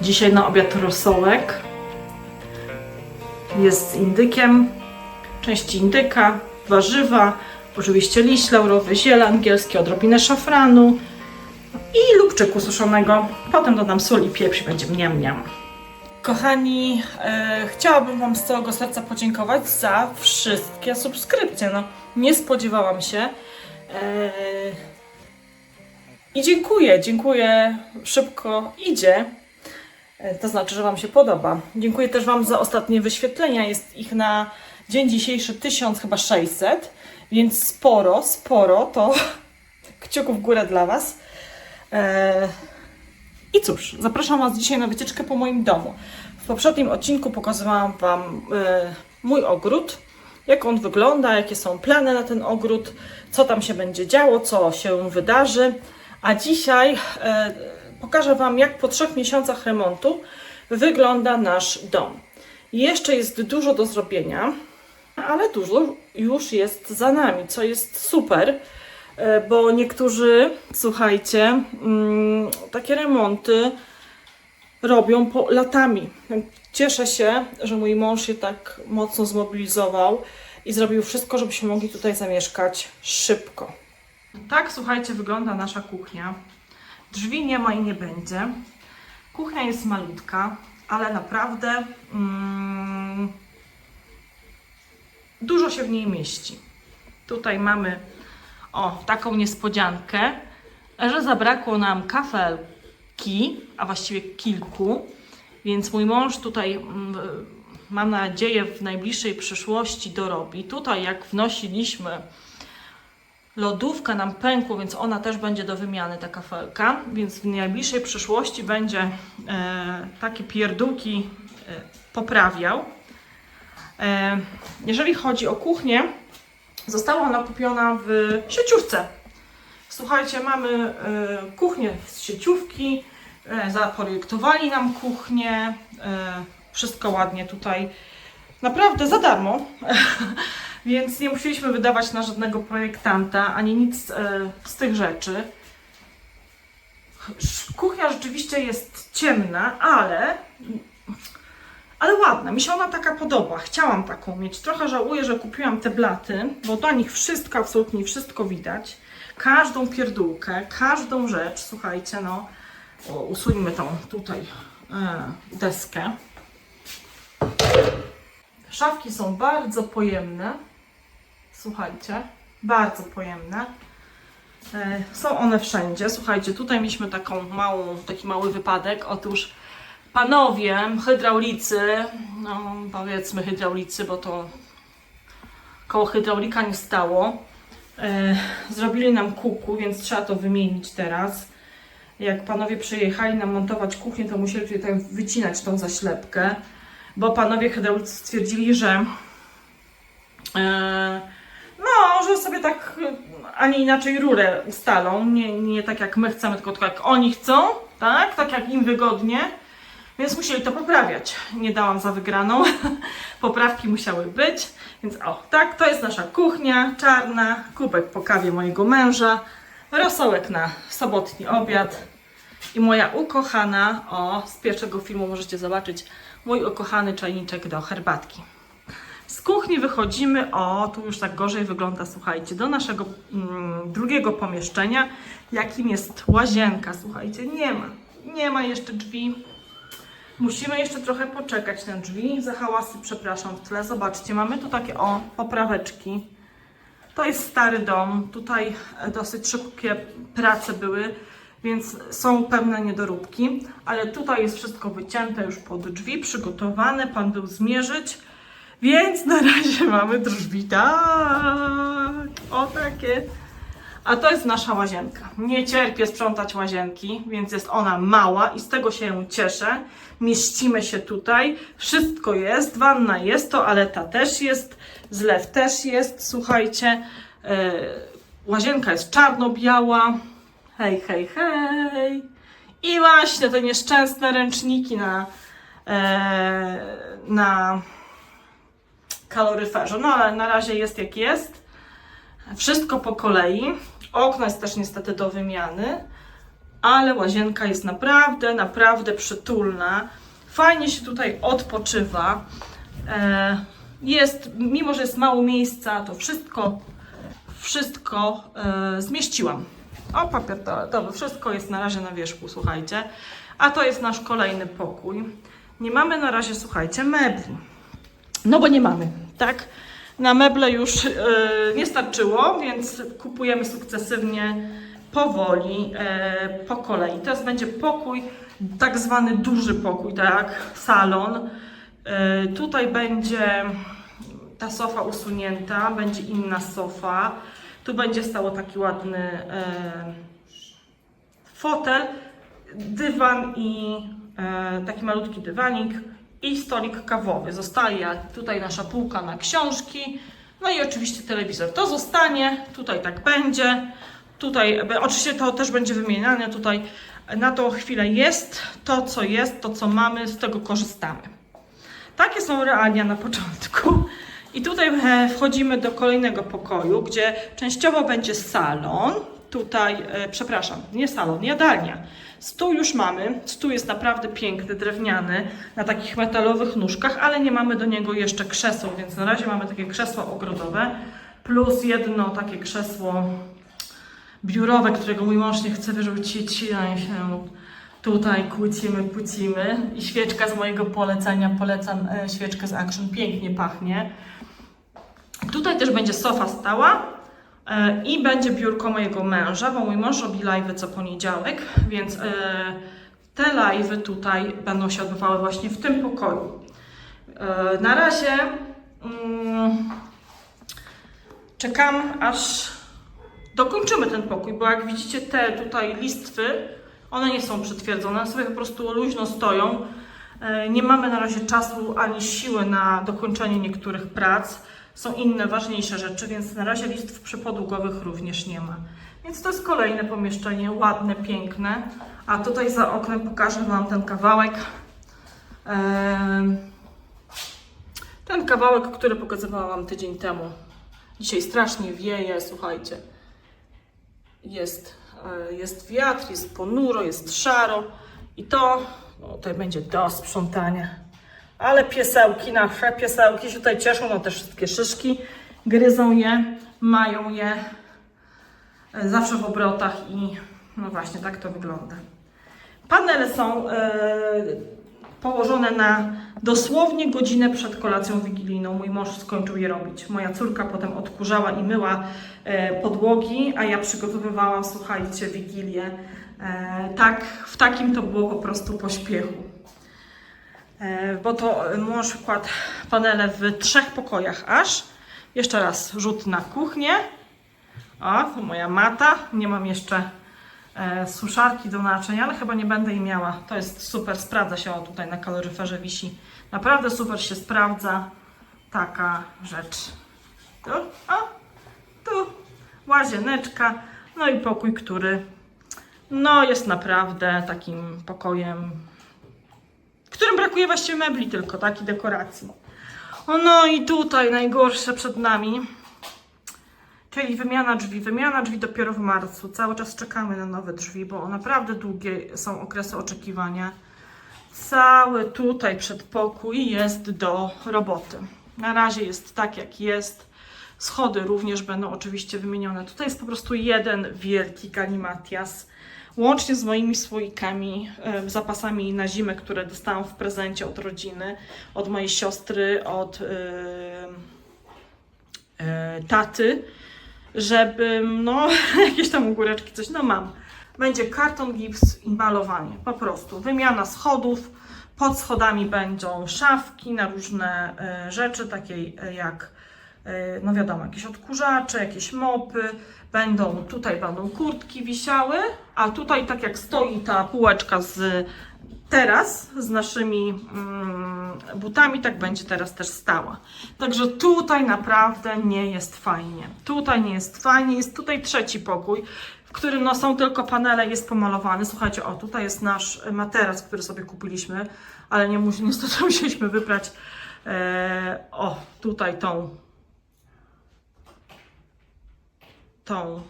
Dzisiaj na obiad rosołek. Jest z indykiem, część indyka, warzywa, oczywiście liść laurowy, ziele angielskie, odrobinę szafranu i lubczyku suszonego. Potem dodam sól i pieprz i będzie mniam mniam. Kochani, e, chciałabym Wam z całego serca podziękować za wszystkie subskrypcje. No, nie spodziewałam się. E, I dziękuję, dziękuję. Szybko idzie. E, To znaczy, że Wam się podoba. Dziękuję też Wam za ostatnie wyświetlenia. Jest ich na dzień dzisiejszy 1000, chyba 600, więc sporo, sporo. To kciuków w górę dla Was. E, I cóż, zapraszam Was dzisiaj na wycieczkę po moim domu. W poprzednim odcinku pokazywałam Wam e, mój ogród, jak on wygląda, jakie są plany na ten ogród, co tam się będzie działo, co się wydarzy. A dzisiaj pokażę Wam, jak po trzech miesiącach remontu wygląda nasz dom. Jeszcze jest dużo do zrobienia, ale dużo już jest za nami, co jest super, e, bo niektórzy, słuchajcie, mm, takie remonty robią po latami. Cieszę się, że mój mąż się tak mocno zmobilizował i zrobił wszystko, żebyśmy mogli tutaj zamieszkać szybko. Tak, słuchajcie, wygląda nasza kuchnia. Drzwi nie ma i nie będzie. Kuchnia jest malutka, ale naprawdę mm, dużo się w niej mieści. Tutaj mamy o taką niespodziankę, że zabrakło nam kafelki, a właściwie kilku, więc mój mąż tutaj mm, mam nadzieję w najbliższej przyszłości dorobi. Tutaj jak wnosiliśmy lodówka nam pękła, więc ona też będzie do wymiany, ta kafelka. Więc w najbliższej przyszłości będzie e, takie pierdółki e, poprawiał. E, jeżeli chodzi o kuchnię, została ona kupiona w sieciówce. Słuchajcie, mamy e, kuchnię z sieciówki, e, zaprojektowali nam kuchnię, e, wszystko ładnie tutaj, naprawdę za darmo. Więc nie musieliśmy wydawać na żadnego projektanta ani nic e, z tych rzeczy. Kuchnia rzeczywiście jest ciemna, ale, ale ładna. Mi się ona taka podoba. Chciałam taką mieć. Trochę żałuję, że kupiłam te blaty, bo na nich wszystko, absolutnie wszystko widać. Każdą pierdółkę, każdą rzecz. Słuchajcie, no, usuńmy tą tutaj e, deskę. Szafki są bardzo pojemne. Słuchajcie, bardzo pojemne. E, Są one wszędzie. Słuchajcie, tutaj mieliśmy taką małą, taki mały wypadek. Otóż panowie hydraulicy, no powiedzmy hydraulicy, bo to koło hydraulika nie stało, e, zrobili nam kuku, więc trzeba to wymienić teraz. Jak panowie przyjechali nam montować kuchnię, to musieli tutaj wycinać tą zaślepkę, bo panowie hydraulicy stwierdzili, że e, no, że sobie tak, a nie inaczej rurę ustalą. Nie, nie tak jak my chcemy, tylko tak jak oni chcą, tak? Tak jak im wygodnie. Więc musieli to poprawiać. Nie dałam za wygraną. Poprawki musiały być. Więc o, tak, to jest nasza kuchnia czarna. Kubek po kawie mojego męża. Rosołek na sobotni obiad. I moja ukochana, o, z pierwszego filmu możecie zobaczyć, mój ukochany czajniczek do herbatki. Z kuchni wychodzimy, o, tu już tak gorzej wygląda, słuchajcie, do naszego mm, drugiego pomieszczenia, jakim jest łazienka, słuchajcie, nie ma, nie ma jeszcze drzwi. Musimy jeszcze trochę poczekać na drzwi, za hałasy, przepraszam w tle, zobaczcie, mamy tu takie, o, popraweczki. To jest stary dom, tutaj e, dosyć szybkie prace były, więc są pewne niedoróbki, ale tutaj jest wszystko wycięte już pod drzwi, przygotowane, pan był zmierzyć. Więc na razie mamy drzwi tak, o takie. A to jest nasza łazienka. Nie cierpię sprzątać łazienki, więc jest ona mała i z tego się cieszę. Mieścimy się tutaj, wszystko jest, wanna jest, toaleta też jest, zlew też jest, słuchajcie. Yy, łazienka jest czarno-biała. Hej, hej, hej. I właśnie te nieszczęsne ręczniki na, e, na kaloryferze. No ale na razie jest jak jest. Wszystko po kolei. Okno jest też niestety do wymiany. ale łazienka jest naprawdę, naprawdę przytulna. Fajnie się tutaj odpoczywa. E, Jest, mimo że jest mało miejsca, to wszystko, wszystko e, zmieściłam. O, papier toaletowy, wszystko jest na razie na wierzchu, słuchajcie. A to jest nasz kolejny pokój. Nie mamy na razie, słuchajcie, mebli. No bo nie mamy, tak? Na meble już e, nie starczyło, więc kupujemy sukcesywnie, powoli, e, po kolei. Teraz będzie pokój, tak zwany duży pokój, tak? Salon. E, tutaj będzie ta sofa usunięta, będzie inna sofa. Tu będzie stało taki ładny fotel, dywan i taki malutki dywanik i stolik kawowy. Zostaje tutaj nasza półka na książki, no i oczywiście telewizor. To zostanie, tutaj tak będzie. Tutaj, e, oczywiście to też będzie wymieniane, tutaj na tą chwilę jest to, co jest, to, co mamy, z tego korzystamy. Takie są realia na początku. I tutaj e, wchodzimy do kolejnego pokoju, gdzie częściowo będzie salon. Tutaj, e, przepraszam, nie salon, jadalnia. Stół już mamy. Stół jest naprawdę piękny, drewniany, na takich metalowych nóżkach, ale nie mamy do niego jeszcze krzeseł, więc na razie mamy takie krzesła ogrodowe, plus jedno takie krzesło biurowe, którego mój mąż nie chce wyrzucić. Ja się tutaj kłócimy, kłócimy. I świeczka z mojego polecenia, polecam e, świeczkę z Action, pięknie pachnie. Tutaj też będzie sofa stała i będzie biurko mojego męża, bo mój mąż robi live'y co poniedziałek, więc e, te live'y tutaj będą się odbywały właśnie w tym pokoju. E, na razie mm, czekam aż dokończymy ten pokój, bo jak widzicie te tutaj listwy, one nie są przytwierdzone, one sobie po prostu luźno stoją. E, Nie mamy na razie czasu ani siły na dokończenie niektórych prac. Są inne, ważniejsze rzeczy, więc na razie listw przypodługowych również nie ma. Więc to jest kolejne pomieszczenie, ładne, piękne. A tutaj za oknem pokażę Wam ten kawałek. Ten kawałek, który pokazywałam Wam tydzień temu. Dzisiaj strasznie wieje, słuchajcie jest, e, jest wiatr, jest ponuro, jest szaro i to no, tutaj będzie do sprzątania. Ale piesełki, nasze piesełki się tutaj cieszą na te wszystkie szyszki, gryzą je, mają je e, zawsze w obrotach i no właśnie tak to wygląda. Panele są e, położone na dosłownie godzinę przed kolacją wigilijną. Mój mąż skończył je robić. Moja córka potem odkurzała i myła e, podłogi, a ja przygotowywałam, słuchajcie, wigilię. E, tak, w takim to było po prostu pośpiechu. E, bo to mąż kładł panele w trzech pokojach aż. Jeszcze raz rzut na kuchnię. O, to moja mata. Nie mam jeszcze e, suszarki do naczyń, ale chyba nie będę jej miała. To jest super, sprawdza się, o tutaj na kaloryferze wisi. Naprawdę super się sprawdza taka rzecz. Tu, o, tu łazieneczka, no i pokój, który no jest naprawdę takim pokojem, którym brakuje właściwie mebli tylko, tak, i dekoracji. O, no i tutaj najgorsze przed nami. Czyli wymiana drzwi. Wymiana drzwi dopiero w marcu. Cały czas czekamy na nowe drzwi, bo naprawdę długie są okresy oczekiwania. Cały tutaj przedpokój jest do roboty. Na razie jest tak, jak jest. Schody również będą oczywiście wymienione. Tutaj jest po prostu jeden wielki galimatias. Łącznie z moimi słoikami, zapasami na zimę, które dostałam w prezencie od rodziny, od mojej siostry, od e, taty żeby, no, jakieś tam góreczki, coś, no mam. Będzie karton, gips i malowanie, po prostu. Wymiana schodów, pod schodami będą szafki na różne e, rzeczy, takie jak, no wiadomo, jakieś odkurzacze, jakieś mopy, będą, tutaj będą kurtki wisiały, a tutaj tak jak stoi ta półeczka z teraz z naszymi mm, butami, tak będzie teraz też stała. Także tutaj naprawdę nie jest fajnie. Tutaj nie jest fajnie. Jest tutaj trzeci pokój, w którym no, są tylko panele, jest pomalowany. Słuchajcie, o tutaj jest nasz materac, który sobie kupiliśmy, ale nie musi, niestety musieliśmy wybrać e, o tutaj tą tą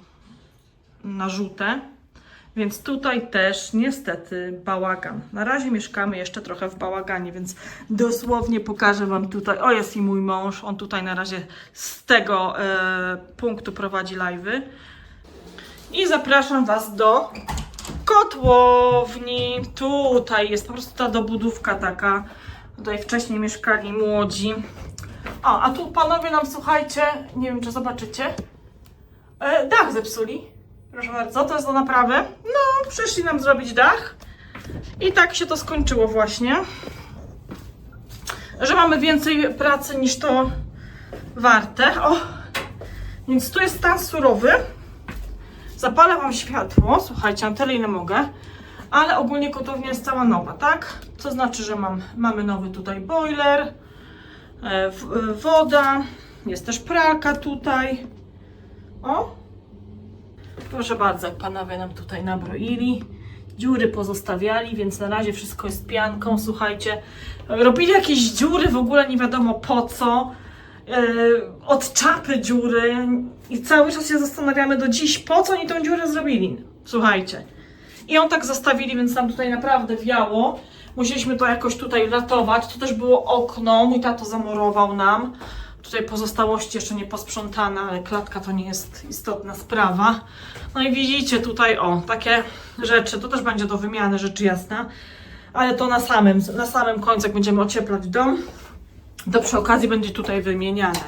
narzutę. Więc tutaj też niestety bałagan. Na razie mieszkamy jeszcze trochę w bałaganie, więc dosłownie pokażę Wam tutaj. O, jest i mój mąż. On tutaj na razie z tego e, punktu prowadzi live'y. I zapraszam Was do kotłowni. Tutaj jest po prostu ta dobudówka taka. Tutaj wcześniej mieszkali młodzi. O, a tu panowie nam, słuchajcie, nie wiem czy zobaczycie, e, dach zepsuli. Proszę bardzo, to jest do naprawy. No, przyszli nam zrobić dach. I tak się to skończyło właśnie. Że mamy więcej pracy niż to warte. O, więc tu jest stan surowy. Zapalę Wam światło. Słuchajcie, na tyle ile mogę. Ale ogólnie kotownia jest cała nowa, tak? Co znaczy, że mam, mamy nowy tutaj boiler, e, e, woda, jest też pralka tutaj. O, Proszę bardzo, panowie nam tutaj nabroili. Dziury pozostawiali, więc na razie wszystko jest pianką. Słuchajcie, robili jakieś dziury w ogóle nie wiadomo po co. Yy, od czapy dziury i cały czas się zastanawiamy do dziś, po co oni tą dziurę zrobili. Słuchajcie. I ją tak zostawili, więc nam tutaj naprawdę wiało. Musieliśmy to jakoś tutaj ratować. To też było okno, mój tato zamurował nam. Tutaj pozostałości jeszcze nie posprzątane, ale klatka to nie jest istotna sprawa. No i widzicie tutaj, o, takie rzeczy, to też będzie do wymiany, rzecz jasna. Ale to na samym, na samym końcu, jak będziemy ocieplać dom, to przy okazji będzie tutaj wymieniane.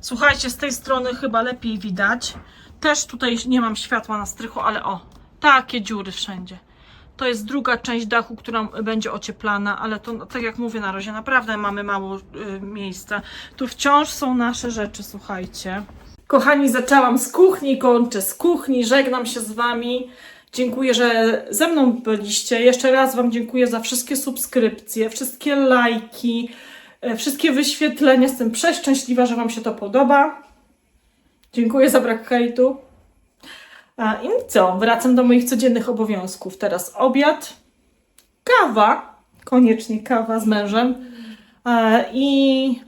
Słuchajcie, z tej strony chyba lepiej widać. Też tutaj nie mam światła na strychu, ale o, takie dziury wszędzie. To jest druga część dachu, która będzie ocieplana, ale to, no, tak jak mówię, na razie naprawdę mamy mało y, miejsca. Tu wciąż są nasze rzeczy, słuchajcie. Kochani, zaczęłam z kuchni, kończę z kuchni, żegnam się z Wami. Dziękuję, że ze mną byliście. Jeszcze raz Wam dziękuję za wszystkie subskrypcje, wszystkie lajki, e, wszystkie wyświetlenia. Jestem przeszczęśliwa, że Wam się to podoba. Dziękuję za brak hejtu. I co? Wracam do moich codziennych obowiązków. Teraz obiad, kawa, koniecznie kawa z mężem i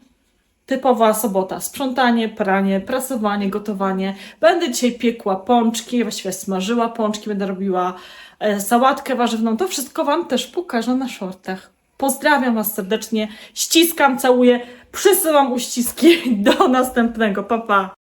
typowa sobota. Sprzątanie, pranie, prasowanie, gotowanie. Będę dzisiaj piekła pączki, właściwie smażyła pączki, będę robiła e, sałatkę warzywną. To wszystko Wam też pokażę na shortach. Pozdrawiam Was serdecznie, ściskam, całuję, przysyłam uściski. Do następnego, pa pa!